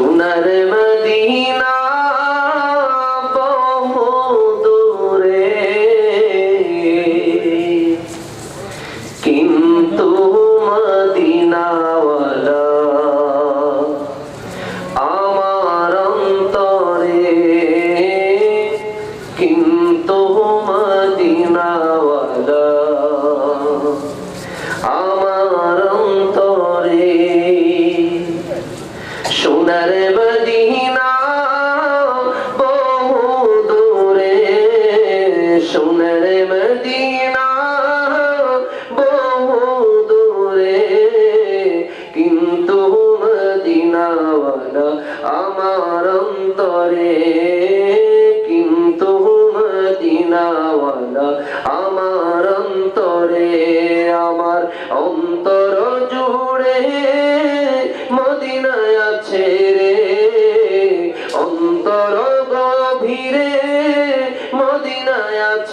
সোনার মদিনা সোনার মদিনা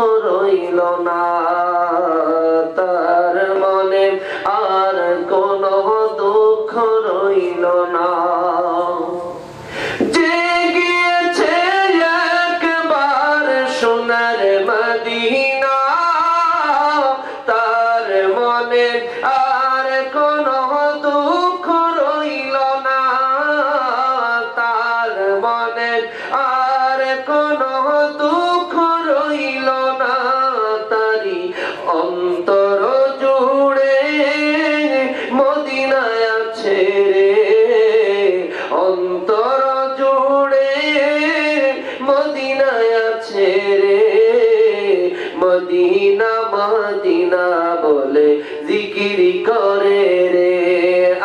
রইল না। মদিনা মদিনা বলে জিকিরি করে রে।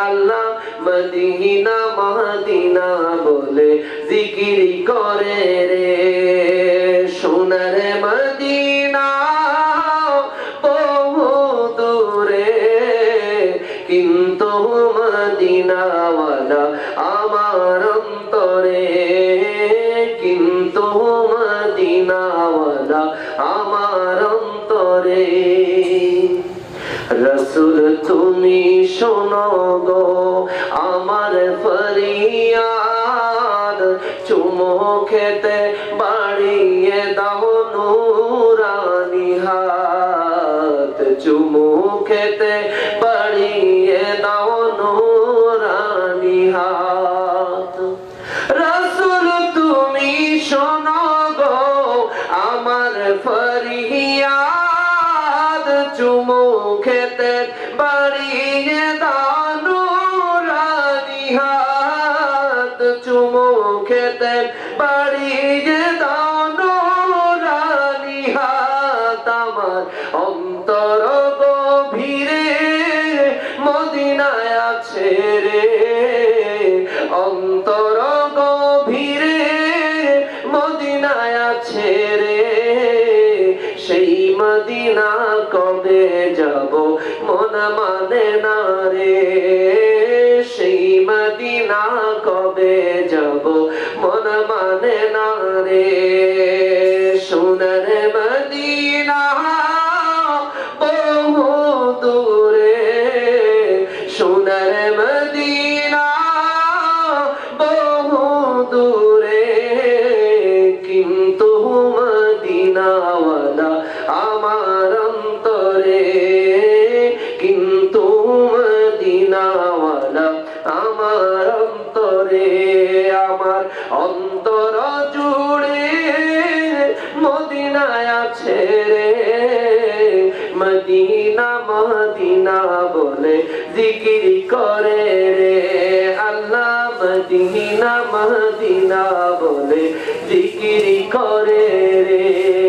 আল্লাহ মদিনা মদিনা বলে জিকিরি করে রে। সোনার মদিনা বহু দূরে, কিন্তু মদিনাওয়ালা আমার অন্তরে রসুল তুমি শোনো গো, আমার ফরিয়াদ। চুমো খেতে বাড়িয়ে দাও নুরানি হাত। চুমো খেতে চুমু খেতে বাড়িয়ে দানু রানি হাত আমার, অন্তর গভীরে মদিনায় আছে রে। অন্তর গভীরে মদিনায় আছে রে। সেই মদিনা কবে যাব মন মানে না রে। সেই মদিনা কবে যাব? মন মানে না রে। জিকিরি করে রে। আল্লাহ মদিনা মদিনা বলে জিকিরি করে রে।